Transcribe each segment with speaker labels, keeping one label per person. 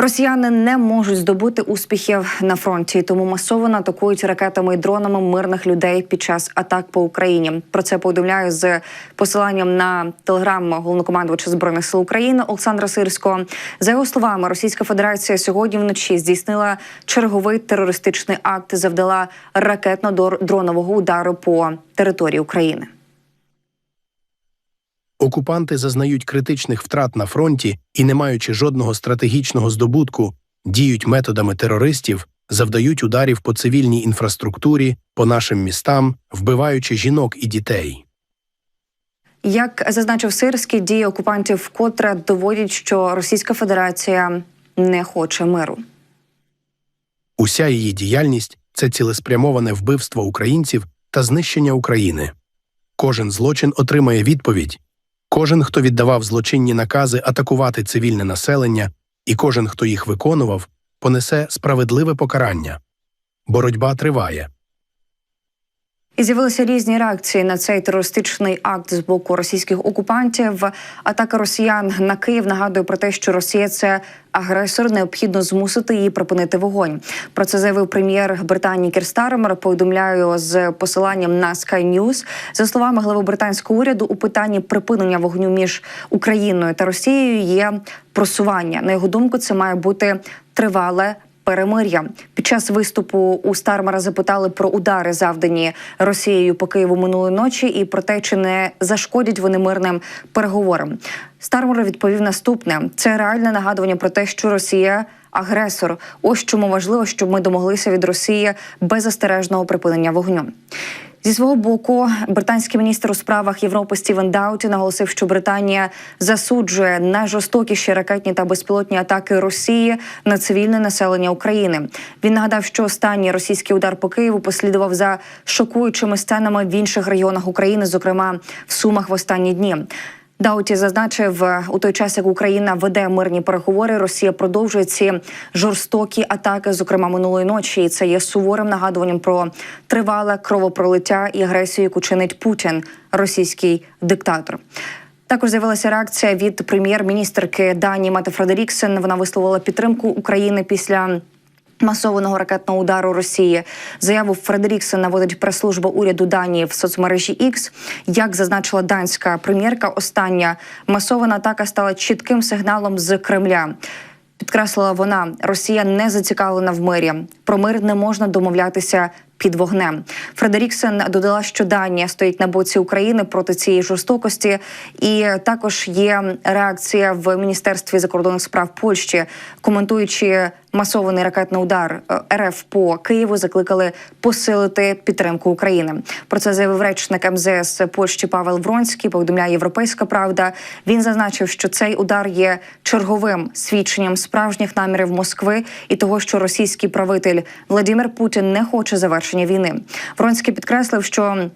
Speaker 1: Росіяни не можуть здобути успіхів на фронті, тому масово атакують ракетами і дронами мирних людей під час атак по Україні. Про це повідомляю з посиланням на телеграм головнокомандувача збройних сил України Олександра Сирського. За його словами, Російська Федерація сьогодні вночі здійснила черговий терористичний акт, завдала ракетно-дронового удару по території України.
Speaker 2: Окупанти зазнають критичних втрат на фронті і, не маючи жодного стратегічного здобутку, діють методами терористів, завдають ударів по цивільній інфраструктурі, по нашим містам, вбиваючи жінок і дітей.
Speaker 1: Як зазначив Сирський, дії окупантів вкотре доводять, що Російська Федерація не хоче миру.
Speaker 2: Уся її діяльність це цілеспрямоване вбивство українців та знищення України. Кожен злочин отримає відповідь. Кожен, хто віддавав злочинні накази атакувати цивільне населення, і кожен, хто їх виконував, понесе справедливе покарання. Боротьба триває.
Speaker 1: І з'явилися різні реакції на цей терористичний акт з боку російських окупантів. Атака росіян на Київ нагадує про те, що Росія це агресор. Необхідно змусити її припинити вогонь. Про це заявив прем'єр Британії Кір Стармер. Повідомляю з посиланням на Sky News. За словами глави британського уряду, у питанні припинення вогню між Україною та Росією є просування. На його думку, це має бути тривале перемир'я. Під час виступу у Стармера запитали про удари, завдані Росією по Києву минулої ночі, і про те, чи не зашкодять вони мирним переговорам. Стармер відповів наступне: це реальне нагадування про те, що Росія. Агресор, ось чому важливо, щоб ми домоглися від Росії беззастережного припинення вогню. Зі свого боку, британський міністр у справах Європи Стівен Дауті наголосив, що Британія засуджує найжорстокіші ракетні та безпілотні атаки Росії на цивільне населення України. Він нагадав, що останній російський удар по Києву послідував за шокуючими сценами в інших регіонах України, зокрема в Сумах в останні дні. Дауті зазначив у той час, як Україна веде мирні переговори, Росія продовжує ці жорстокі атаки, зокрема минулої ночі. І це є суворим нагадуванням про тривале кровопролиття і агресію, яку чинить Путін, російський диктатор. Також з'явилася реакція від прем'єр-міністрки Данії Мати Фредеріксен. Вона висловила підтримку України після. Масованого ракетного удару Росії заяву Фредеріксен наводить прес-служба уряду Данії в соцмережі X. Як зазначила данська прем'єрка, остання масована атака стала чітким сигналом з Кремля. Підкреслила вона, Росія не зацікавлена в мирі. Про мир не можна домовлятися під вогнем. Фредеріксен додала, що Данія стоїть на боці України проти цієї жорстокості, і також є реакція в міністерстві закордонних справ Польщі, коментуючи масований ракетний удар е, РФ по Києву, закликали посилити підтримку України. Про це заявив речник МЗС Польщі Павел Вронський. Повідомляє Європейська Правда. Він зазначив, що цей удар є черговим свідченням справжніх намірів Москви і того, що російський правитель Владимир Путін не хоче завершення війни. Вронський підкреслив, що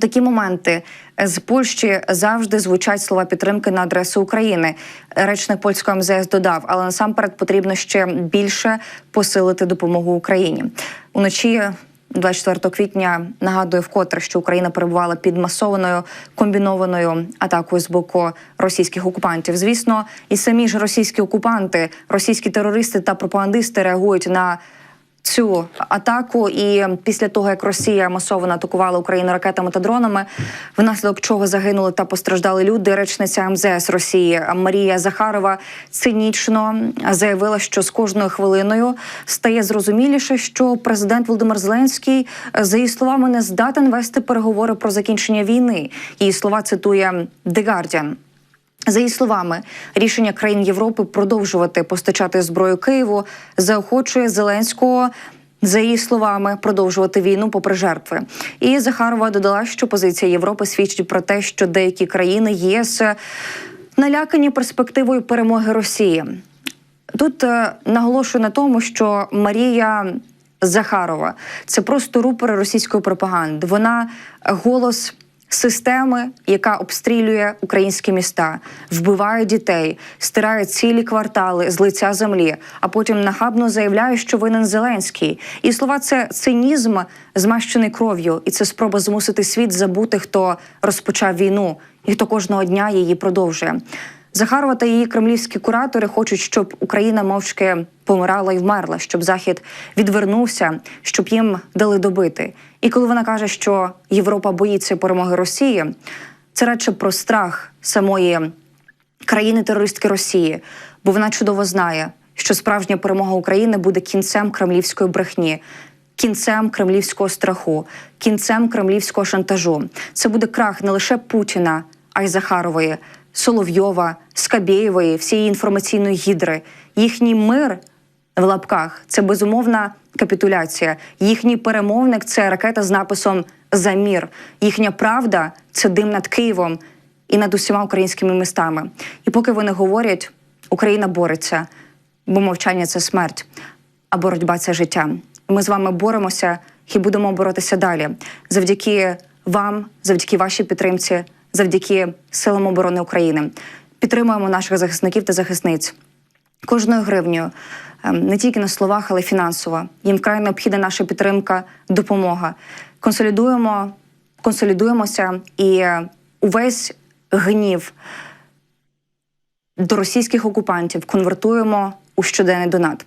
Speaker 1: такі моменти з Польщі завжди звучать слова підтримки на адресу України. Речник польського МЗС додав, але насамперед потрібно ще більше посилити допомогу Україні уночі. 24 квітня нагадую вкотре, що Україна перебувала під масованою комбінованою атакою з боку російських окупантів. Звісно, і самі ж російські окупанти, російські терористи та пропагандисти реагують на цю атаку. І після того як Росія масово атакувала Україну ракетами та дронами, внаслідок чого загинули та постраждали люди. Речниця МЗС Росії Марія Захарова цинічно заявила, що з кожною хвилиною стає зрозуміліше, що президент Володимир Зеленський за її словами не здатен вести переговори про закінчення війни. Її слова цитує The Guardian. За її словами, рішення країн Європи продовжувати постачати зброю Києву заохочує Зеленського. За її словами, продовжувати війну попри жертви. І Захарова додала, що позиція Європи свідчить про те, що деякі країни ЄС налякані перспективою перемоги Росії. Тут е, наголошую на тому, що Марія Захарова це просто рупори російської пропаганди. Вона голос системи, яка обстрілює українські міста, вбиває дітей, стирає цілі квартали з лиця землі, а потім нахабно заявляє, що винен Зеленський. І слова це цинізм, змащений кров'ю, і це спроба змусити світ забути, хто розпочав війну і хто кожного дня її продовжує. Захарова та її кремлівські куратори хочуть, щоб Україна мовчки помирала і вмерла, щоб Захід відвернувся, щоб їм дали добити. І коли вона каже, що Європа боїться перемоги Росії, це радше про страх самої країни-терористки Росії, бо вона чудово знає, що справжня перемога України буде кінцем кремлівської брехні, кінцем кремлівського страху, кінцем кремлівського шантажу. Це буде крах не лише Путіна, а й Захарової, Соловйова, Скабєєвої, всієї інформаційної гідри. Їхній мир в лапках це безумовна капітуляція. Їхній перемовник це ракета з написом за мір. Їхня правда це дим над Києвом і над усіма українськими містами. І поки вони говорять, Україна бореться, бо мовчання це смерть, а боротьба це життя. Ми з вами боремося і будемо боротися далі. Завдяки вам, завдяки вашій підтримці, завдяки силам оборони України. Підтримуємо наших захисників та захисниць кожною гривнею, ем, не тільки на словах, але й фінансово. Їм вкрай необхідна наша підтримка, допомога. Консолідуємо, консолідуємося і е, увесь гнів до російських окупантів конвертуємо у щоденний донат.